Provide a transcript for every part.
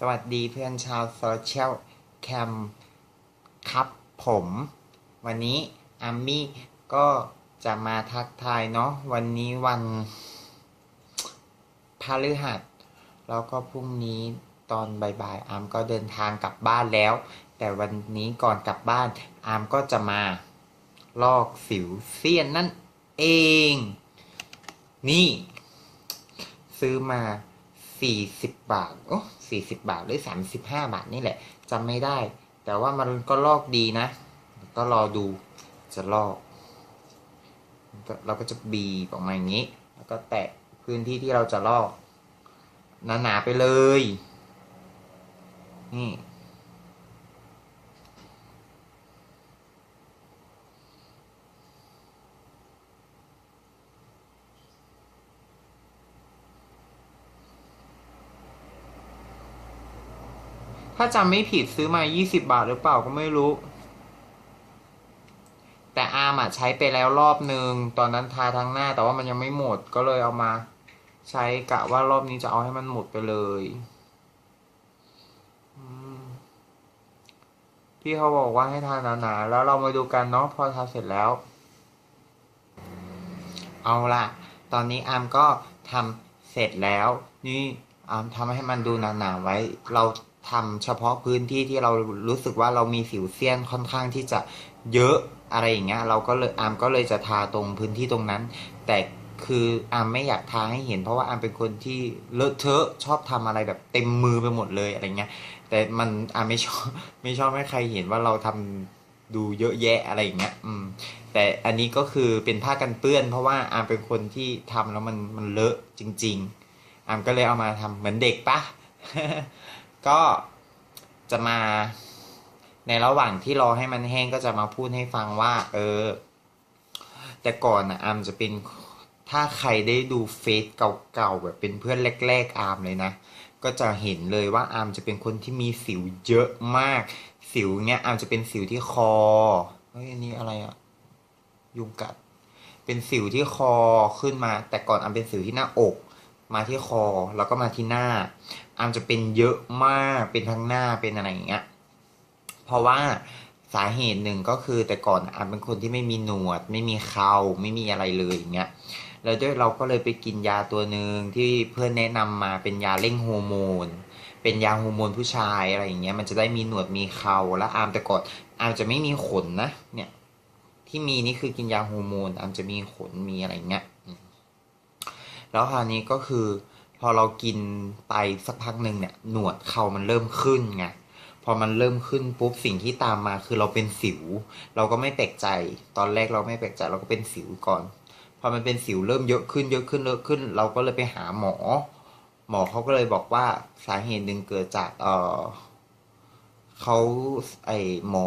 สวัสดีเพื่อนชาวโซเชียลแคมครับผม วันนี้อามี่ก็จะมาทักทายเนาะวันนี้วันพฤหัส แล้วก็พรุ่งนี้ตอนบ่ายๆอามก็เดินทางกลับบ้านแล้ว แต่วันนี้ก่อนกลับบ้าน อามก็จะมา ลอกสิวเซียนนั่นเอง นี่ ซื้อมา สี่สิบบาทโอ้สี่สิบบาทหรือสามสิบห้าบาทนี่แหละจำไม่ได้ แต่ว่ามันก็ลอกดีนะ ก็รอดูจะลอก เราก็จะบีบออกมาอย่างนี้ แล้วก็แตะพื้นที่ที่เราจะลอกหนาๆไปเลย นี่ ถ้าจำไม่ผิดซื้อมา 20 บาทหรือเปล่าก็ไม่รู้ แต่อาร์มอะใช้ไปแล้วรอบหนึ่งตอนนั้นทาทั้งหน้า แต่ว่ามันยังไม่หมดก็เลยเอามา ใช้กะว่ารอบนี้จะเอาให้มันหมดไปเลยพี่เขาบอกว่าให้ทาหนาๆแล้วเรามาดูกันเนาะพอทาเสร็จแล้ว เอาล่ะตอนนี้อาร์มก็ทำเสร็จแล้ว นี่อาร์มทำให้มันดูหนาๆไว้เรา ทำเฉพาะพื้นที่ที่เรารู้สึกว่าเรามีสิวเซียนค่อนข้างที่จะเยอะอะไรอย่างเงี้ยเราก็เลยอามก็เลยจะทาตรงพื้นที่ตรงนั้น แต่คืออามไม่อยากทาให้เห็น เพราะว่าอามเป็นคนที่เลอะเทอะชอบทำอะไรแบบเต็มมือไปหมดเลยอะไรเงี้ย แต่มันอามไม่ชอบไม่ชอบให้ใครเห็นว่าเราทำดูเยอะแยะอะไรอย่างเงี้ย อืม แต่อันนี้ก็คือเป็นผ้ากันเปื้อน เพราะว่าอามเป็นคนที่ทำแล้วมันมันเลอะจริง ๆอามก็เลยเอามาทำเหมือนเด็กปะ ก็จะมาในระหว่างที่รอให้มันแห้งก็จะมาพูดให้ฟังว่า เออ แต่ก่อนนะอาร์มจะเป็นถ้าใครได้ดูเฟซเก่าๆแบบเป็นเพื่อนแรกๆอาร์มเลยนะ ก็จะเห็นเลยว่าอาร์มจะเป็นคนที่มีสิวเยอะมาก สิวเนี้ยอาร์มจะเป็นสิวที่คอเฮ้ยอันนี้อะไรอะยุงกัด เป็นสิวที่คอขึ้นมา แต่ก่อนอาร์มเป็นสิวที่หน้าอก มาที่คอแล้วก็มาที่หน้า อาร์มจะเป็นเยอะมากเป็นทั้งหน้าเป็นอะไรอย่างเงี้ยเพราะว่าสาเหตุหนึ่งก็คือแต่ก่อนอาร์มเป็นคนที่ไม่มีหนวด ไม่มีเคราไม่มีอะไรเลยอย่างเงี้ยแล้วด้วยเราก็เลยไปกินยาตัวหนึ่งที่เพื่อนแนะนำมาเป็นยาเร่งฮอร์โมน เป็นยาฮอร์โมนผู้ชายอะไรอย่างเงี้ยมันจะได้มีหนวดมีเคราแล้วอาร์มแต่ก่อนอาร์มจะไม่มีขนนะเนี่ยที่มีนี่คือกินยาฮอร์โมนอาร์มจะมีขนมีอะไรอย่างเงี้ย แล้วคราวนี้ก็คือ พอเรากินไปสักพักหนึ่งเนี่ย หนวดเขามันเริ่มขึ้นไงพอมันเริ่มขึ้นปุ๊บสิ่งที่ตามมาคือเราเป็นสิว เราก็ไม่แปลกใจ ตอนแรกเราไม่แปลกใจเราก็เป็นสิวก่อน พอมันเป็นสิวเริ่มเยอะขึ้นเยอะขึ้นเยอะขึ้น เราก็เลยไปหาหมอ หมอเขาก็เลยบอกว่าสาเหตุหนึ่งเกิดจากเออเขาไอหมอ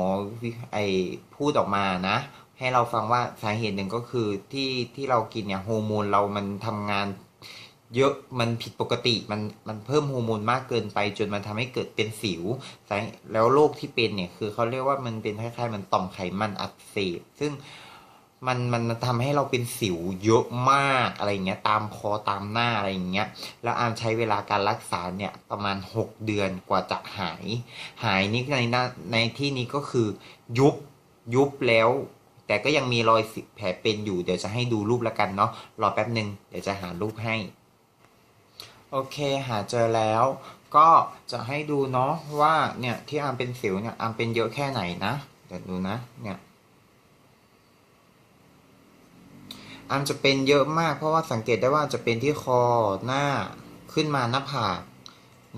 ไอพูดออกมานะ ให้เราฟังว่าสาเหตุหนึ่งก็คือที่ที่เรากินเนี่ยฮอร์โมนเรามันทำงาน เยอะมันผิดปกติมันมันเพิ่มฮอร์โมนมากเกินไปจนมันทำให้เกิดเป็นสิวแล้วโรคที่เป็นเนี่ยคือเขาเรียกว่ามันเป็นคล้ายๆ มันต่อมไขมันอักเสบซึ่งมันมันทำให้เราเป็นสิวเยอะมากอะไรอย่างเงี้ยตามคอตามหน้าอะไรอย่างเงี้ยแล้วอามใช้เวลาการรักษาเนี่ยประมาณ 6 เดือนกว่าจะหาย หายนี่ในในที่นี้ก็คือยุบยุบแล้ว แต่ก็ยังมีรอยแผลเป็นอยู่ เดี๋ยวจะให้ดูรูปแล้วกันเนาะ รอแป๊บหนึ่งเดี๋ยวจะหารูปให้ โอเค หาเจอแล้ว ก็จะให้ดูเนาะว่าเนี่ยที่อามเป็นสิวเนี่ยอามเป็นเยอะแค่ไหนนะ เดี๋ยวดูนะ เนี่ยอามจะเป็นเยอะมากเพราะว่าสังเกตได้ว่าจะเป็นที่คอหน้าขึ้นมาหน้าผาก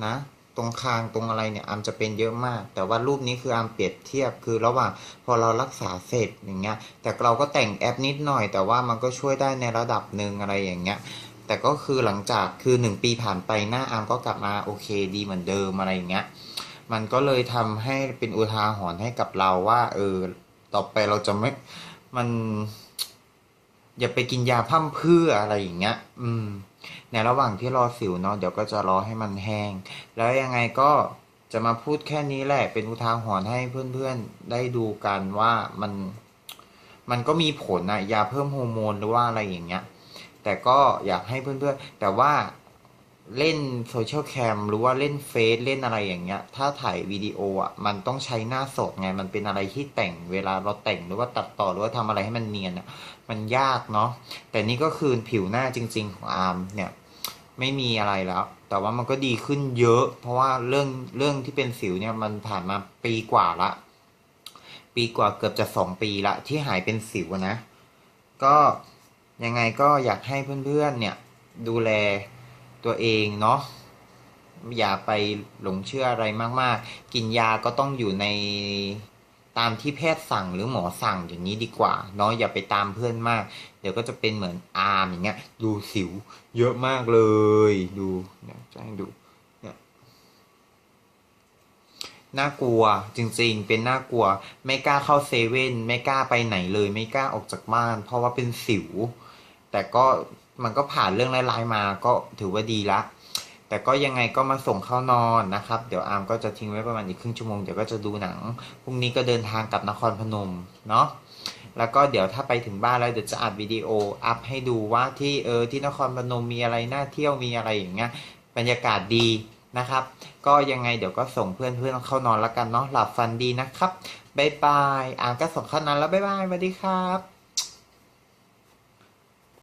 นะ ตรงคางตรงอะไรเนี่ยอามจะเป็นเยอะมาก แต่ว่ารูปนี้คืออามเปรียบเทียบคือระหว่างพอเรารักษาเสร็จอย่างเงี้ยแต่เราก็แต่งแอปนิดหน่อย แต่ว่ามันก็ช่วยได้ในระดับหนึ่งอะไรอย่างเงี้ยแต่ก็คือหลังจากคือหนึ่งปีผ่านไปหน้าอามก็กลับมาโอเคดีเหมือนเดิมอะไรอย่างเงี้ยมันก็เลยทำให้เป็นอุทาหรณ์ให้กับเราว่าเออต่อไปเราจะไม่มัน อย่าไปกินยาพร่ำเพื่ออะไรอย่างเงี้ย อืม ในระหว่างที่รอสิวเนาะเดี๋ยวก็จะรอให้มันแห้ง แล้วยังไงก็จะมาพูดแค่นี้แหละ เป็นอุทาหรณ์ให้เพื่อนๆได้ดูกันว่ามันมันก็มีผลอะยาเพิ่มฮอร์โมนหรือว่าอะไรอย่างเงี้ย แต่ก็อยากให้เพื่อนๆ แต่ว่า เล่นโซเชียลแคมหรือว่าเล่นเฟซเล่นอะไรอย่างเงี้ย ถ้าถ่ายวิดีโออะมันต้องใช้หน้าสดไงมันเป็นอะไรที่แต่งเวลาเราแต่งหรือว่าตัดต่อหรือว่าทำอะไรให้มันเนียนอะมันยากเนาะแต่นี่ก็คือผิวหน้าจริง ๆ ของอาร์มเนี่ย ไม่มีอะไรแล้ว แต่ว่ามันก็ดีขึ้นเยอะ เพราะว่าเรื่องเรื่องที่เป็นสิวเนี่ยมันผ่านมาปีกว่าละ ปีกว่าเกือบจะสองปีละ ที่หายเป็นสิวนะ ก็ยังไงก็อยากให้เพื่อนๆเนี่ย ดูแล ตัวเองเนาะอย่าไปหลงเชื่ออะไรมาก ๆ กินยาก็ต้องอยู่ในตามที่แพทย์สั่งหรือหมอสั่งอย่างนี้ดีกว่าเนาะอย่าไปตามเพื่อนมาก เดี๋ยวก็จะเป็นเหมือนอาร์มอย่างเงี้ย ดูสิว เยอะมากเลย ดูเนี่ยจะให้ดูเนี่ยน่ากลัวจริงๆ เป็นน่ากลัว ไม่กล้าเข้าเซเว่นไม่กล้าไปไหนเลย ไม่กล้าออกจากบ้าน เพราะว่าเป็นสิว แต่ก็ มันก็ผ่านเรื่องร้ายๆมาก็ถือว่าดีละ แต่ก็ยังไงก็มาส่งเข้านอนนะครับ เดี๋ยวอาร์มก็จะทิ้งไว้ประมาณอีกครึ่งชั่วโมงเดี๋ยวก็จะดูหนังพรุ่งนี้ก็เดินทางกลับนครพนมเนาะแล้วก็เดี๋ยวถ้าไปถึงบ้านแล้วเดี๋ยวจะอัดวิดีโออัพให้ดูว่าที่เออที่นครพนมมีอะไรน่าเที่ยวมีอะไรอย่างเงี้ยบรรยากาศดีนะครับ ก็ยังไงเดี๋ยวก็ส่งเพื่อนๆเข้านอนแล้วกันเนาะหลับฝันดีนะครับบายบายอาร์มก็ส่งเข้านอนแล้วบายบายสวัสดีครับ